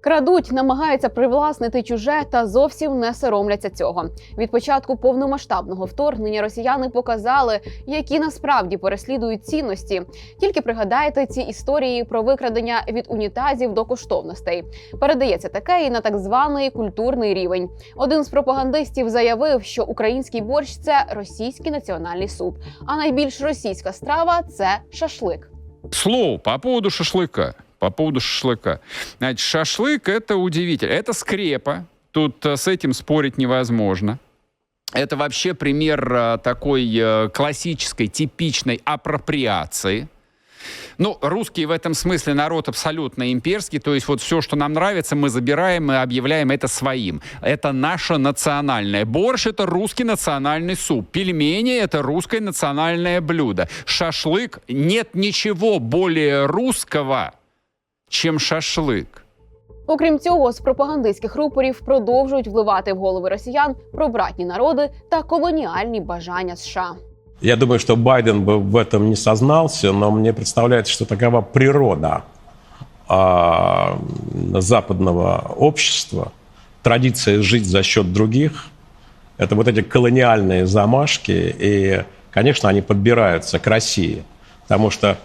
Крадуть, намагаються привласнити чуже та зовсім не соромляться цього. Від початку повномасштабного вторгнення росіяни показали, які насправді переслідують цінності. Тільки пригадайте ці історії про викрадення від унітазів до коштовностей. Передається таке і на так званий культурний рівень. Один з пропагандистів заявив, що український борщ це російський національний суп, а найбільш російська страва це шашлик. Слово по поводу шашлыка. По поводу шашлыка. Значит, шашлык это удивительно. Это скрепа. Тут э, с этим спорить невозможно. Это вообще пример э, такой э, классической, типичной апроприации. Ну, русские в этом смысле народ абсолютно имперский, то есть вот все, что нам нравится, мы забираем и объявляем это своим. Это наше национальное. Борщ — это русский национальный суп. Пельмени — это русское национальное блюдо. Шашлык — нет ничего более русского, чем шашлык. Окрім цього, з пропагандистських рупорів продовжують вливати в голови росіян про братні народи та колоніальні бажання США. Я думаю, что Байден бы в этом не сознался, но мне представляется, что такова природа а, западного общества, традиция жить за счет других. Это вот эти колониальные замашки, и, конечно, они подбираются к России, потому что м, э,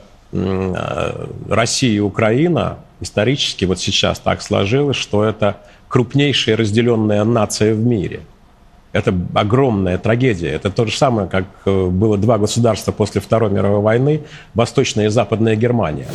Россия и Украина исторически вот сейчас так сложилось, что это крупнейшая разделенная нация в мире – это огромная трагедия. Это то же самое, как э, было два государства после Второй мировой войны, Восточная и Западная Германия.